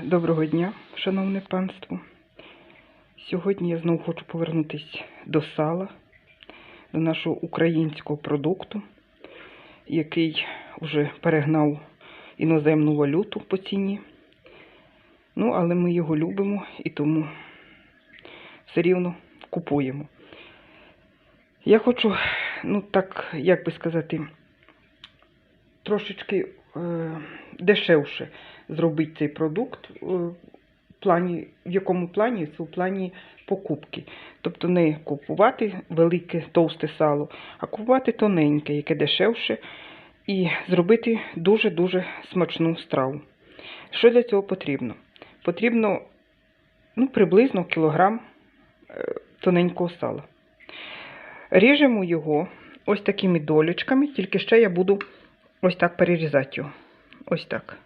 Доброго дня, шановне панство. Сьогодні я знову хочу повернутися до сала, до нашого українського продукту, який вже перегнав іноземну валюту по ціні. Ну, але ми його любимо і тому все рівно купуємо. Я хочу, ну так, як би сказати, трошечки е, дешевше зробити цей продукт. е, в плані, в якому плані? Це в плані покупки. Тобто не купувати велике товсте сало, а купувати тоненьке, яке дешевше, і зробити дуже-дуже смачну страву. Що для цього потрібно? Потрібно ну, приблизно кілограм е, тоненького сала. Ріжемо його ось такими долечками, тільки ще я буду ось так перерізати його. Ось так.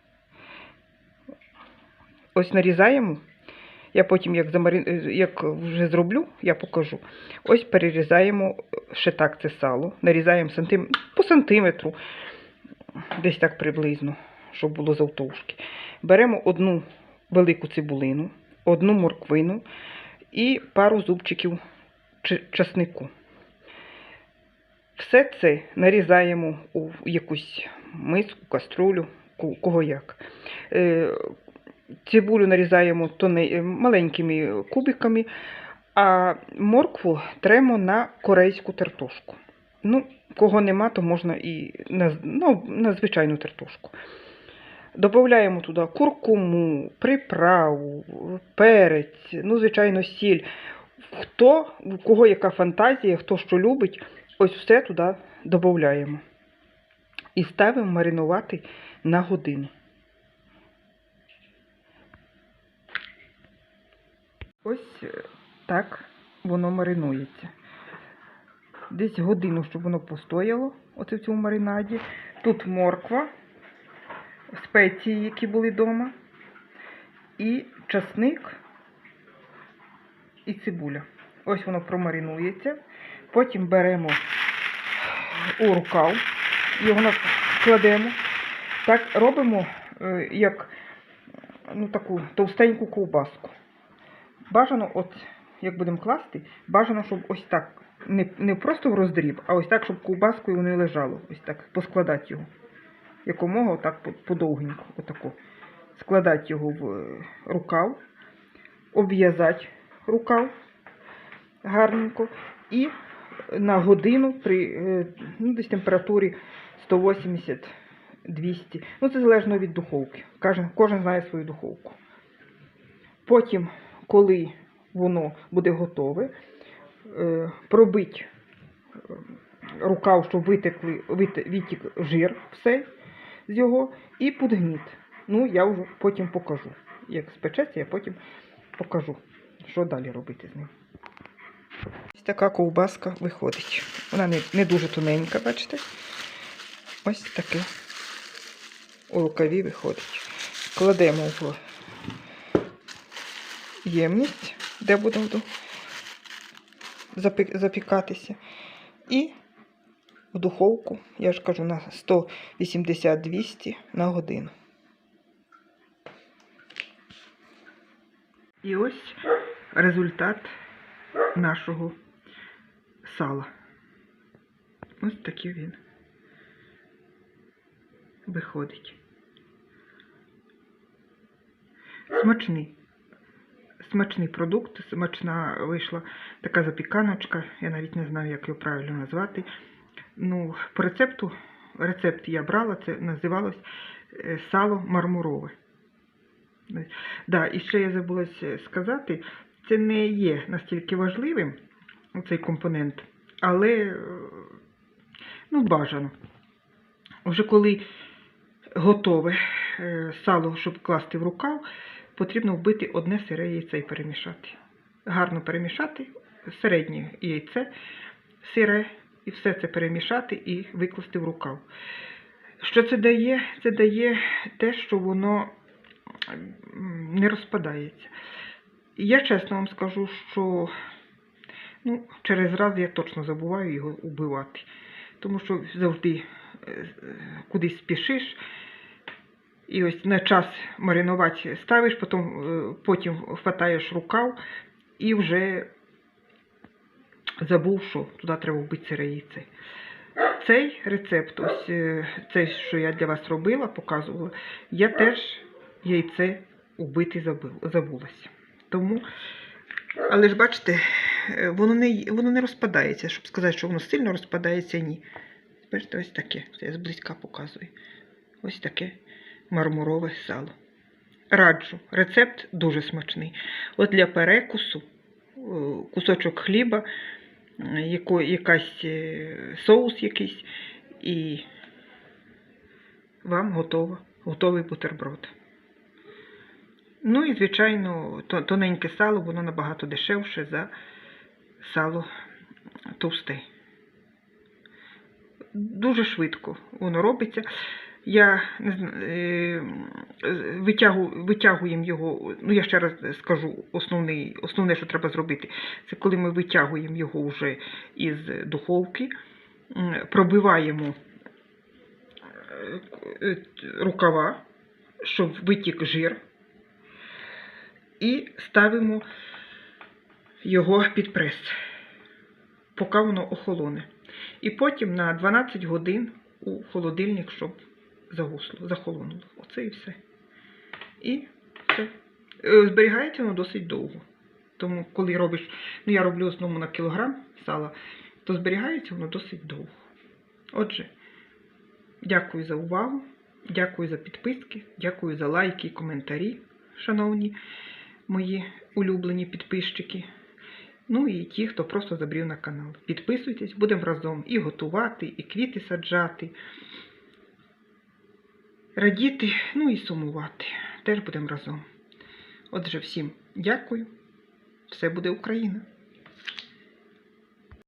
Ось нарізаємо. Я потім, як, замарі... е, як вже зроблю, я покажу. Ось перерізаємо ще так це сало. Нарізаємо сантим... по сантиметру, десь так приблизно, щоб було завтовшки. Беремо одну велику цибулину, одну морквину і пару зубчиків чи- часнику. Все це нарізаємо у якусь миску, каструлю, кого як. Цибулю нарізаємо е, маленькими кубиками, а моркву тремо на корейську тертушку. Ну, кого нема, то можна і на, ну, на звичайну тертушку. Додаємо туди куркуму, приправу, перець, ну, звичайно, сіль. Хто, у кого яка фантазія, хто що любить, ось все туди додаємо. І ставимо маринувати на годину. Ось е, так воно маринується. Десь годину, щоб воно постояло, оце в цьому маринаді. Тут морква, спеції, які були вдома, і часник, і цибуля. Ось воно промаринується. Потім беремо у рукав, його кладемо. Так робимо, е, як ну, таку товстеньку ковбаску. Бажано, от, як будемо класти, бажано, щоб ось так, не, не просто в роздріб, а ось так, щоб ковбаскою воно лежало. Ось так, поскладати його. Якомога отак по- подовгенько, отако. Складати його в е, рукав, обв'язати рукав гарненько і на годину при е, ну, десь температурі 180-200. Ну, це залежно від духовки. Кожен, кожен знає свою духовку. Потім, коли воно буде готове, е, пробить е, рукав, щоб витекли, витік жир все з його, і подгніт. Ну, я вже потім покажу. Як спечеться, я потім покажу, що далі робити з ним. Ось така ковбаска виходить. Вона не, не дуже тоненька, бачите? Ось таке у рукаві виходить. Кладемо в ємність, де буде запікатися. І в духовку, я ж кажу, на 180-200 на годину. І ось результат нашого сала. Ось такий він виходить. Смачний. Смачний продукт, смачна вийшла така запіканочка. Я навіть не знаю, як його правильно назвати. Ну, по рецепту, рецепт я брала, це називалось е, сало мармурове. Да, і ще я забула сказати, це не є настільки важливим, цей компонент, але е, ну, бажано. Вже коли готове е, сало, щоб класти в рукав, потрібно вбити одне сире яйце і перемішати. Гарно перемішати середнє яйце, сире, і все це перемішати і викласти в рукав. Що це дає? Це дає те, що воно не розпадається. Я чесно вам скажу, що ну, через раз я точно забуваю його убивати. Тому що завжди е, е, кудись спішиш, І ось на час маринувати ставиш, потім, е, потім хватаєш рукав і вже забув, що туди треба вбити сире яйце. Цей рецепт, ось е, цей, що я для вас робила, показувала, я теж яйце убити забулася. Тому, але ж бачите, е, воно не, воно не розпадається, щоб сказати, що воно сильно розпадається, ні. Бачите, ось таке. Це я зблизька показую. Ось таке мармурове сало. Раджу. Рецепт дуже смачний. От для перекусу е, кусочок хліба, е, яко, якась е, соус якийсь, і вам готово, готовий бутерброд. Ну і, звичайно, тоненьке сало, воно набагато дешевше за сало товсте. Дуже швидко воно робиться. Я е, витягу, витягуємо його, ну я ще раз скажу, основний, основне, що треба зробити, це коли ми витягуємо його вже із духовки, пробиваємо е, е, рукава, щоб витік жир, і ставимо його під прес, поки воно охолоне. І потім на 12 годин у холодильник, щоб загусло, захолонуло. Оце і все. І все. Е, Зберігається воно досить довго. Тому, коли робиш, ну я роблю в основному на кілограм сала, то зберігається воно досить довго. Отже, дякую за увагу, дякую за підписки, дякую за лайки і коментарі, шановні мої улюблені підписчики. Ну і ті, хто просто забрів на канал. Підписуйтесь, будемо разом і готувати, і квіти саджати, радіти, ну і сумувати. Теж будемо разом. Отже, всім дякую. Все буде Україна!